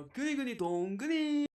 어, 그니그니 동그니.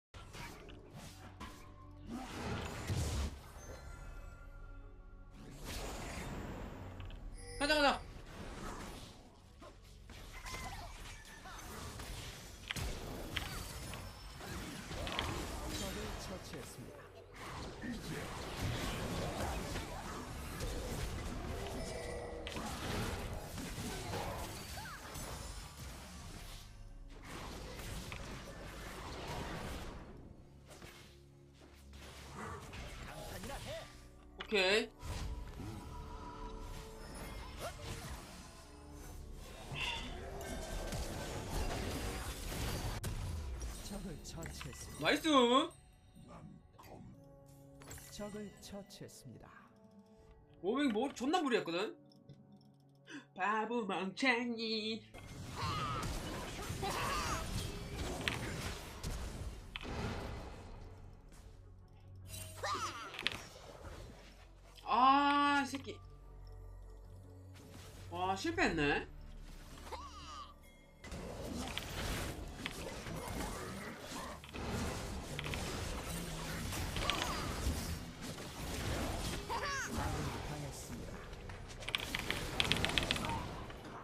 오케이. 처치했습니다. 나이스. 적을 처치했습니다. 오맹 뭐 존나 무리했거든. 바보 멍청이. 와, 실패했네.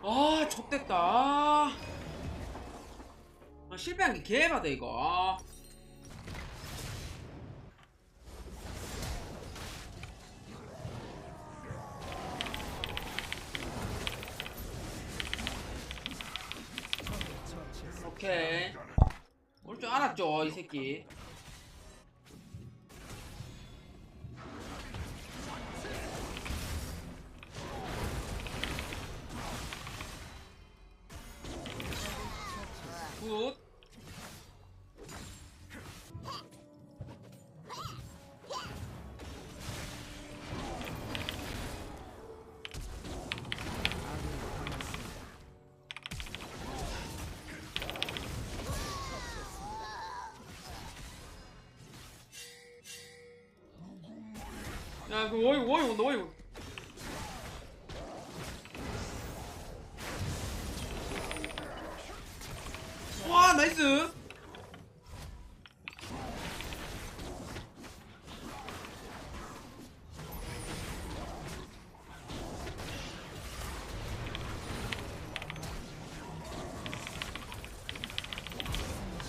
아, 좆됐다. 아, 아, 실패한 게 개바다, 이거. 오케이. 올 줄 알았죠, 이 새끼. 굿. 야, 그 워이 워이 온다 워이. 와, 나이스.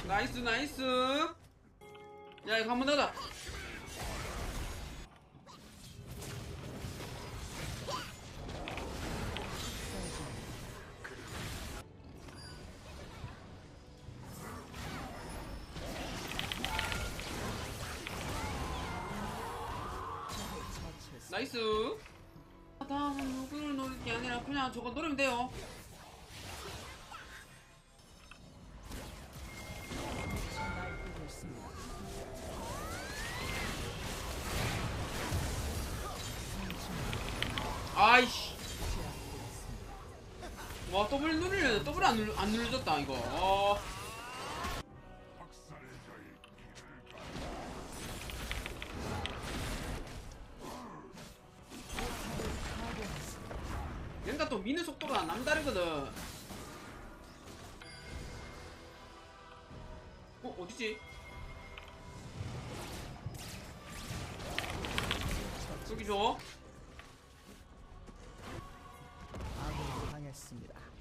나이스 나이스. 야, 이거 한번 더다. 나이스. 다음은 누구를 노릴 게 아니라 그냥 저거 노리면 돼요. 아이씨. 와 더블 누르려는데 더블 안, 눌, 안 눌러졌다 이거. 어. 또 미는 속도가 남다르거든. 어 어디지? 여기 줘. 아군이 당했습니다.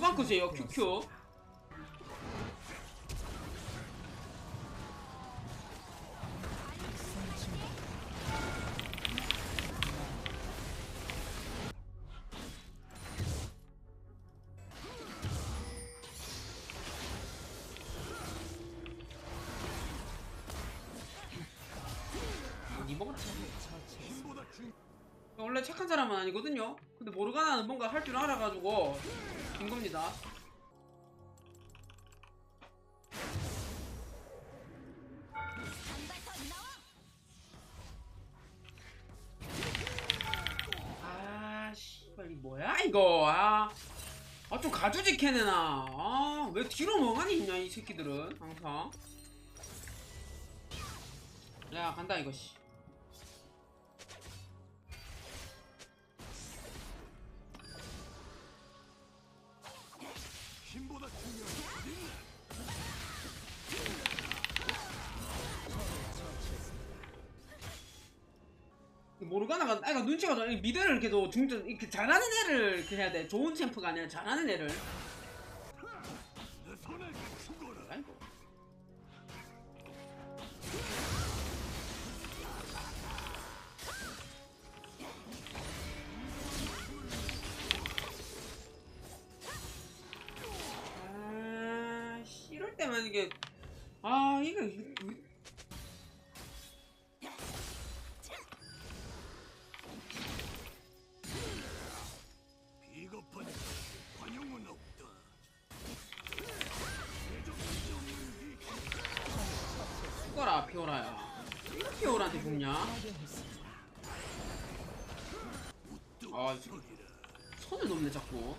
방컷이에요 QQ. 니 먹으라. 처치했습니다. 원래 착한 사람은 아니거든요. 근데 모르가나는 뭔가 할 줄 알아가지고 된 겁니다. 아, 씨발, 이 뭐야, 이거, 아. 아, 좀 가주지, 캐내나. 아, 왜 뒤로 멍하니 있냐, 이 새끼들은, 항상. 야, 간다, 이거, 씨. 눈치가 좀, 미드를 이렇게도 중전, 이렇게 잘하는 애를, 이렇게 해야 돼. 좋은 챔프가 아니라 잘하는 애를. 아이고. 아, 씨, 이럴 때만 이게 아 이거 죽냐? 아. 손을 넘네 자꾸.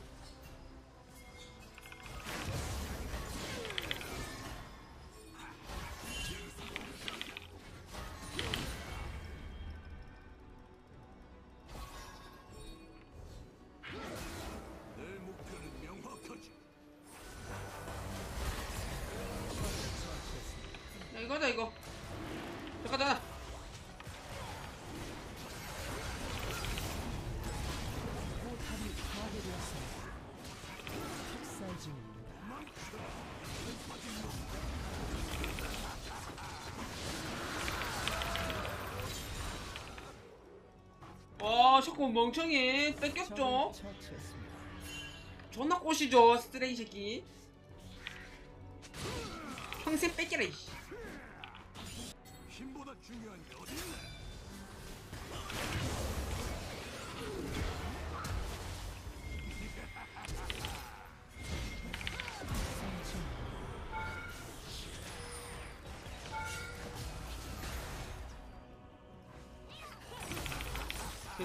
야 이거다 이거. 잠깐 잠 와 셔코 멍청이 뺏겼죠? 존나 꼬시죠 쓰레기 새끼. 평생 뺏기라 이씨. 힘보다 중요한 게 어딨나?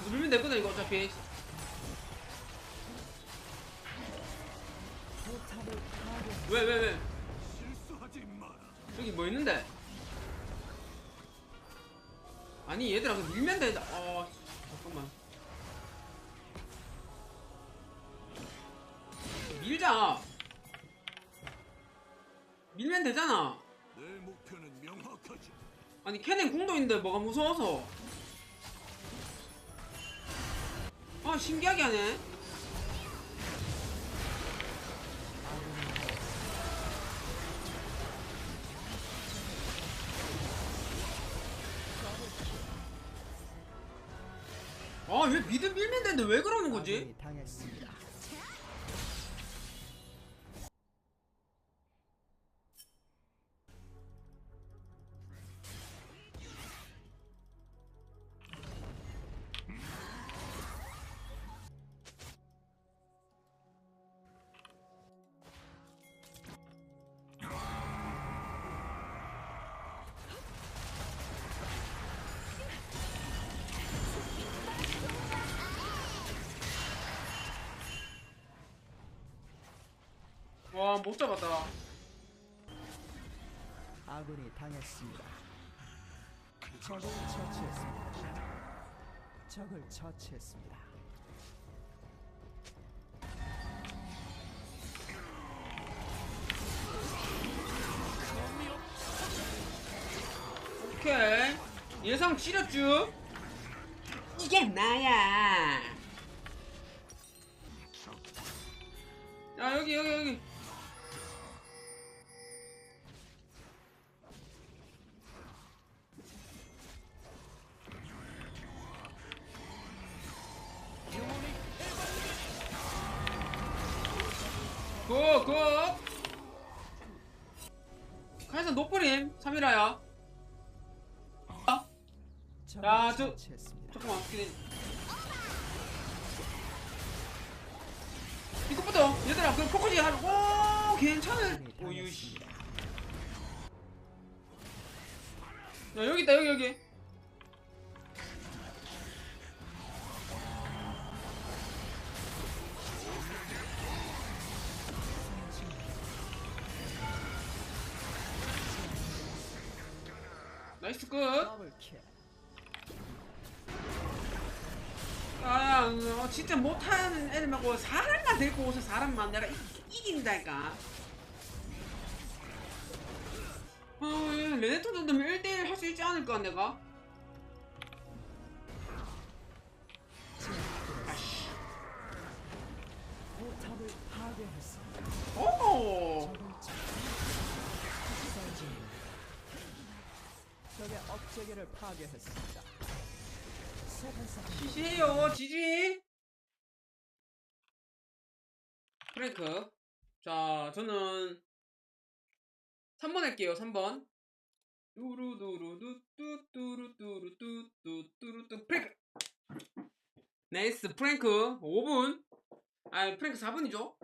밀면 되거든 이거 어차피. 왜 왜 왜? 여기 뭐 있는데? 아니 얘들아 그 밀면 된다. 어 잠깐만. 밀자. 밀면 되잖아. 아니 캐넨 궁도 있는데 뭐가 무서워서? 아 신기하게 하네. 아왜 미드 밀면 되는데 왜 그러는 거지? 당했습니다. 못 잡았다. 아군이 당했습니다. 적을 처치했습니다. 적을 처치했습니다. 오케이 예상 치렸쥬 이게 나야 야 여기 여기 여기 굿굿 카이사 노뿌림 3이라야. 야, 저 조금 아프긴 이것부터 얘들아 그럼 포커지 하루 오 괜찮은 오유씨. 야 여기 있다 여기 여기. 나이스 끝. 아, 어, 진짜 못하는 애들 말고 사람만 데리고 오서 사람만 내가 이, 이긴다니까. 어, 레네토 정도면 1대1 할 수 있지 않을까, 내가? 하게 했습니다. 지지해요 지지. 프랭크. 자 저는 3번 할게요 3번. 뚜루뚜루뚜뚜뚜루뚜루뚜뚜뚜뚜. 프랭크. 네이스 프랭크. 5분. 아 프랭크 4분이죠?